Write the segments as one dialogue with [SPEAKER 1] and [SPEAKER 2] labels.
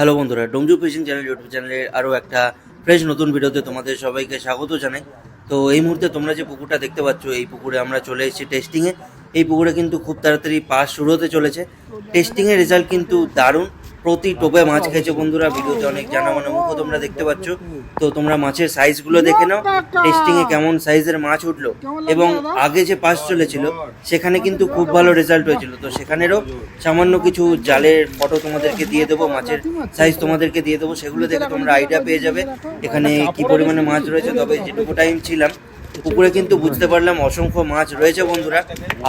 [SPEAKER 1] Hello বন্ধুরা, ডোমজু fishing channel, YouTube চ্যানেলে আরও একটা ফ্রেশ নতুন ভিডিওতে তোমাদের সবাইকে স্বাগত জানাই। তো এই মুহূর্তে তোমরা যে পুকুরটা দেখতে পাচ্ছ, এই পুকুরে আমরা চলে এসেছি টেস্টিংয়ে এই পুকুরে কিন্তু খুব তাড়াতাড়ি পাস শুরু হতে চলেছে। টেস্টিংয়ের রেজাল্ট কিন্তু দারুণ। প্রতি টোপে মাছ খেয়েছে বন্ধুরা ভিডিওতে অনেক জানা মানে মুখও তোমরা দেখতে পাচ্ছ। তো তোমরা মাছের সাইজগুলো দেখে নাও টেস্টিংয়ে কেমন সাইজের মাছ উঠল। এবং আগে যে পাস চলেছিল সেখানে কিন্তু খুব ভালো রেজাল্ট হয়েছিল। তো সেখানেরও সামান্য কিছু জালের ফটো তোমাদেরকে দিয়ে দেবো মাছের সাইজ তোমাদেরকে দিয়ে দেবো সেগুলো দেখে তোমরা আইডিয়া পেয়ে যাবে। এখানে কি পরিমাণে মাছ রয়েছে তবে যেটুকু টাইম ছিলাম পুকুরে কিন্তু বুঝতে পারলাম অসংখ্য মাছ রয়েছে বন্ধুরা।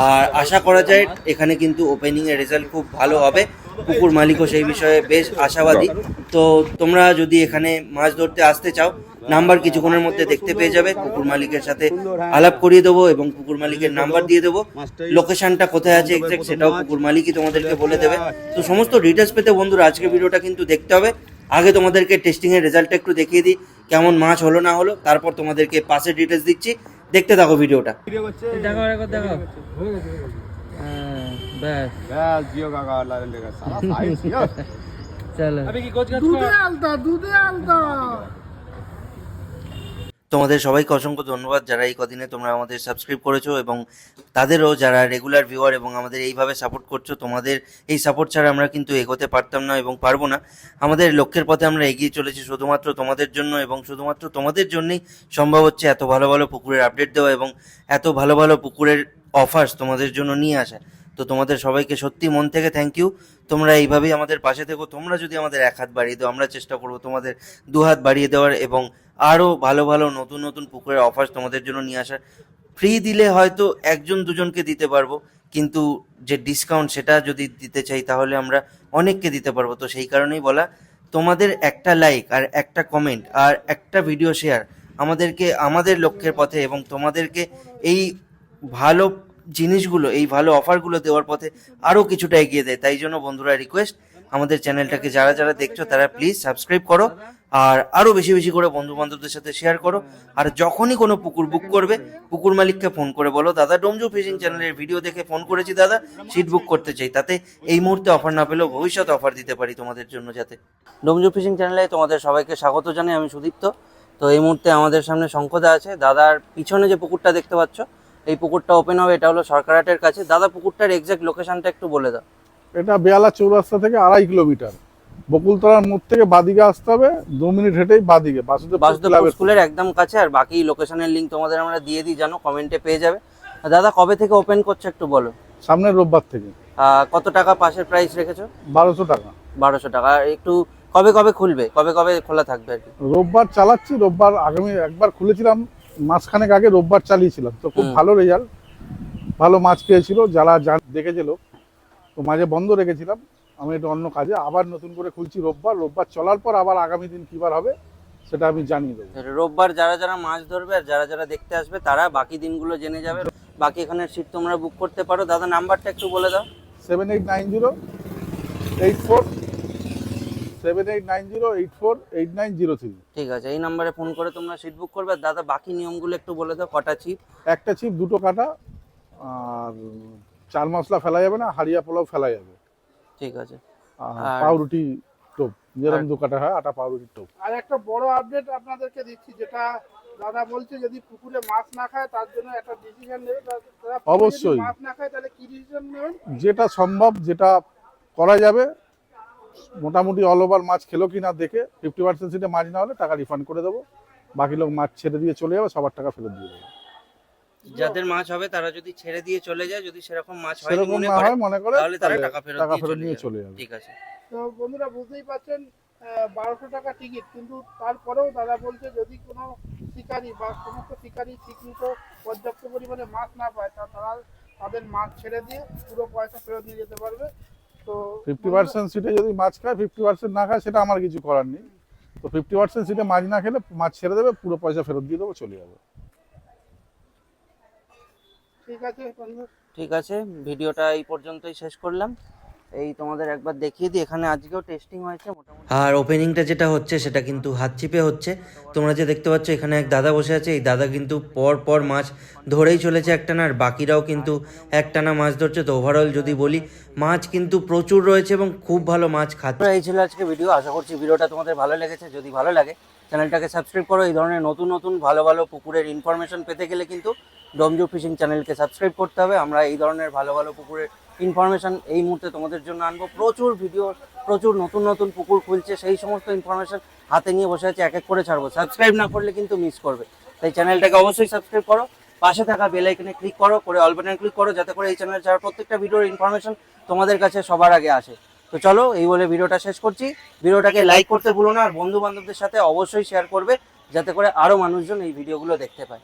[SPEAKER 1] আর আশা করা যায় এখানে কিন্তু ওপেনিং এর রেজাল্ট খুব ভালো হবে। পুকুর মালিকও সেই বিষয়ে বেশ আশাবাদী। তো তোমরা যদি এখানে মাছ ধরতে আসতে চাও, নাম্বার কিছুক্ষণের মধ্যে দেখতে পেয়ে যাবে। পুকুর মালিকের সাথে আলাপ করিয়ে দেবো এবং পুকুর মালিকের নাম্বার দিয়ে দেবো। লোকেশনটা কোথায় আছে এক্সাক্ট সেটাও পুকুর মালিকই তোমাদেরকে বলে দেবে। তো সমস্ত ডিটেলস পেতে বন্ধুরা আজকে ভিডিওটা কিন্তু দেখতে হবে। আগে তোমাদেরকে টেস্টিংয়ের রেজাল্টটা একটু দেখিয়ে দিই, কেমন মাছ হলো না হলো। তারপর তোমাদেরকে পাসের ডিটেলস দিচ্ছি। দেখতে থাকো ভিডিওটা।
[SPEAKER 2] দেখো দেখো। ব্যাস।
[SPEAKER 3] ব্যাস জিও কাকা লাইন লেগে সারা সাইজ
[SPEAKER 2] চলো।
[SPEAKER 4] দুধে আলতা দুধে আলতা।
[SPEAKER 1] তোমাদের সবাইকে অসংখ্য ধন্যবাদ যারা এই কদিনে তোমরা আমাদের সাবস্ক্রাইব করেছ এবং তাদেরও যারা রেগুলার ভিউয়ার এবং আমাদের এইভাবে সাপোর্ট করছ তোমাদের এই সাপোর্ট ছাড়া আমরা কিন্তু এগোতে পারতাম না এবং পারব না। আমাদের লক্ষ্যের পথে আমরা এগিয়ে চলেছি শুধুমাত্র তোমাদের জন্য এবং শুধুমাত্র তোমাদের জন্যই সম্ভব হচ্ছে এত ভালো ভালো পুকুরের আপডেট দেওয়া এবং এত ভালো ভালো পুকুরের অফার্স তোমাদের জন্য নিয়ে আসা। তো তোমাদের সবাইকে সত্যি মন থেকে থ্যাংক ইউ তোমরা এইভাবেই আমাদের পাশে থেকো। তোমরা যদি আমাদের এক হাত বাড়িয়ে দাও, আমরা চেষ্টা করব তোমাদের দু হাত বাড়িয়ে দেওয়ার এবং আরও ভালো ভালো, নতুন নতুন পুকুরের অফার্স তোমাদের জন্য নিয়ে আসার। ফ্রি দিলে হয়তো একজন, দুজনকে দিতে পারব, কিন্তু যে ডিসকাউন্ট সেটা যদি দিতে চাই, তাহলে আমরা অনেককে দিতে পারব। তো সেই কারণেই বলা, তোমাদের একটা লাইক আর একটা কমেন্ট আর একটা ভিডিও শেয়ার আমাদেরকে, আমাদের লক্ষ্যের পথে এবং তোমাদেরকে এই ভালো জিনিসগুলো, এই ভালো অফারগুলো দেওয়ার পথে আরও কিছুটা এগিয়ে দেয়। তাই জন্য বন্ধুরা রিকোয়েস্ট আমাদের চ্যানেলটাকে যারা যারা দেখছ, তারা প্লিজ সাবস্ক্রাইব করো আর আরও বেশি বেশি করে বন্ধু বান্ধবদের সাথে শেয়ার করো। আর যখনই কোনো পুকুর বুক করবে, পুকুর মালিককে ফোন করে বলো, দাদা, ডোমজু ফিশিং চ্যানেলের ভিডিও দেখে ফোন করেছি, দাদা সিট বুক করতে চাই। তাতে এই মুহূর্তে অফার না পেলেও ভবিষ্যতে অফার দিতে পারি তোমাদের জন্য যাতে। ডোমজু ফিশিং চ্যানেলে তোমাদের সবাইকে স্বাগত জানাই, আমি সুদীপ্ত। তো এই মুহূর্তে আমাদের সামনে শঙ্কদা আছে। দাদার পিছনে যে পুকুরটা দেখতে পাচ্ছ এই পুকুরটা ওপেন হবে এটা হলো সরকারহাটের কাছে। দাদা পুকুরটার এক্সাক্ট লোকেশনটা একটু বলে দাও।
[SPEAKER 4] এটা বেয়ালা চৌরাস্তা থেকে আড়াই কিলোমিটার। বকুলতলার মোড় থেকে বাদিকে আসতে হবে দু মিনিট হেঁটেই বাদিকে বাসুদেব
[SPEAKER 1] স্কুলের একদম কাছে আর বাকি লোকেশনের লিঙ্ক তোমাদের আমরা দিয়ে দিই জানো কমেন্টে পেয়ে যাবে। দাদা কবে থেকে ওপেন করছ একটু বলো।
[SPEAKER 4] সামনের রোববার থেকে।
[SPEAKER 1] কত টাকা পাশের প্রাইস রেখেছো?
[SPEAKER 4] বারোশো টাকা।
[SPEAKER 1] বারোশো টাকা। আর একটু কবে কবে খুলবে? কবে কবে খোলা থাকবে আর কি?
[SPEAKER 4] রোববার চালাচ্ছি রোববার আগামী একবার খুলেছিলাম মাসখানেক আগে রোববার চালিয়েছিলাম। তো খুব ভালো রেজাল্ট ভালো মাছ পেয়েছিল। যারা দেখেছিল তো মাঝে বন্ধ রেখেছিলাম। আমি একটু অন্য কাজে আবার নতুন করে খুলছি রোববার। রোববার চলার পর আবার আগামী দিন কিবার হবে সেটা আমি জানিয়ে দেবো।
[SPEAKER 1] রোববার যারা যারা মাছ ধরবে আর যারা যারা দেখতে আসবে তারা বাকি দিনগুলো জেনে যাবে। বাকি এখানের সিট তোমরা বুক করতে পারো। দাদা নাম্বারটা একটু বলে দাও।
[SPEAKER 4] Seven eight nine zero eight four seven eight nine zero eight four eight nine zero three
[SPEAKER 1] ঠিক আছে এই নাম্বারে ফোন করে তোমরা সিট বুক করবে। দাদা বাকি নিয়মগুলো একটু বলে দাও কটা চিপ
[SPEAKER 4] একটা চিপ দুটো কাটা আর চার মশলা ফেলা যাবে না হারিয়া পোলাও ফেলা যাবে।
[SPEAKER 1] ঠিক আছে।
[SPEAKER 4] পাউরুটি টোপ যেরকম দু কাটা হয় আটা পাউরুটি টোপ।
[SPEAKER 5] আর একটা বড় আপডেট আপনাদেরকে দিচ্ছি যেটা দাদা বলছে যদি পুকুরে মাছ না খায় তার জন্য একটা ডিসিশন নেবে।
[SPEAKER 4] অবশ্যই।
[SPEAKER 5] মাছ না খায় তাহলে কি ডিসিশন নেবেন?
[SPEAKER 4] যেটা সম্ভব যেটা করা যাবে মোটামুটি অল ওভার মাছ খেলো কি না দেখে ফিফটি পার্সেন্ট সিটে মাছ না হলে টাকা রিফান্ড করে দেবো। বাকি লোক মাছ ছেড়ে দিয়ে চলে যাবে সবার টাকা ফেরত দিয়ে দেবো।
[SPEAKER 1] যাদের মাছ হবে তারা যদি ছেড়ে দিয়ে চলে যায় যদি সেরকম মাছ হয়
[SPEAKER 4] সেরকম
[SPEAKER 1] মনে
[SPEAKER 4] না
[SPEAKER 1] করে
[SPEAKER 4] হয় মনে করে
[SPEAKER 1] তাহলে তারা টাকা ফেরত
[SPEAKER 4] টাকা ফেরত নিয়ে চলে যাবে।
[SPEAKER 1] ঠিক আছে।
[SPEAKER 5] তো বন্ধুরা বুঝতেই পারছেন বারোশো টাকা টিকিট কিন্তু তারপরেও দাদা বলছে যদি কোনো শিকারি বা সমস্ত শিকারি ঠিকমতো পর্যাপ্ত পরিমাণে মাছ না পায় তা তারা তাদের মাছ ছেড়ে দিয়ে পুরো পয়সা ফেরত নিয়ে যেতে পারবে। তো
[SPEAKER 4] ফিফটি পার্সেন্ট সিটে যদি মাছ খায় ফিফটি পার্সেন্ট না খায় সেটা আমার কিছু করার নেই। তো ফিফটি পার্সেন্ট সিটে মাছ না খেলে মাছ ছেড়ে দেবে পুরো পয়সা ফেরত দিয়ে দেবো চলে যাবে।
[SPEAKER 5] ঠিক আছে
[SPEAKER 1] ঠিক আছে ভিডিওটা এই পর্যন্তই শেষ করলাম। এই তোমাদের একবার দেখিয়ে দিই এখানে আজকেও টেস্টিং হয়েছে মোটামুটি আর ওপেনিংটা যেটা হচ্ছে সেটা কিন্তু হাত চিপে হচ্ছে। তোমরা যে দেখতে পাচ্ছ এখানে এক দাদা বসে আছে এই দাদা কিন্তু পর পর মাছ ধরেই চলেছে একটানা আর বাকিরাও কিন্তু একটানা মাছ ধরছে। তো ওভারঅল যদি বলি মাছ কিন্তু প্রচুর রয়েছে এবং খুব ভালো মাছ খাচ্ছে। এই ছিল আজকে ভিডিও আশা করছি ভিডিওটা তোমাদের ভালো লেগেছে। যদি ভালো লাগে চ্যানেলটাকে সাবস্ক্রাইব করো। এই ধরনের নতুন নতুন ভালো ভালো পুকুরের ইনফরমেশন পেতে গেলে কিন্তু ডমজু ফিশিং চ্যানেলকে সাবস্ক্রাইব করতে হবে। আমরা এই ধরনের ভালো ভালো পুকুরের ইনফরমেশন এই মুহূর্তে তোমাদের জন্য আনব। প্রচুর ভিডিও প্রচুর নতুন নতুন পুকুর খুলছে, সেই সমস্ত ইনফরমেশন হাতে নিয়ে বসে আছে, এক এক করে ছাড়বো। সাবস্ক্রাইব না করলে কিন্তু মিস করবে। তাই চ্যানেলটাকে অবশ্যই সাবস্ক্রাইব করো, পাশে থাকা বেল আইকনে ক্লিক করো, করে অল বাটনে ক্লিক করো, যাতে করে এই চ্যানেলে ছাড়া প্রত্যেকটা ভিডিওর ইনফরমেশন তোমাদের কাছে সবার আগে আসে। তো চলো, এই বলে ভিডিওটা শেষ করছি। ভিডিওটাকে লাইক করতে ভুলো না, আর বন্ধু বান্ধবদের সাথে অবশ্যই শেয়ার করবে, যাতে করে আরও মানুষজন এই ভিডিওগুলো দেখতে পায়।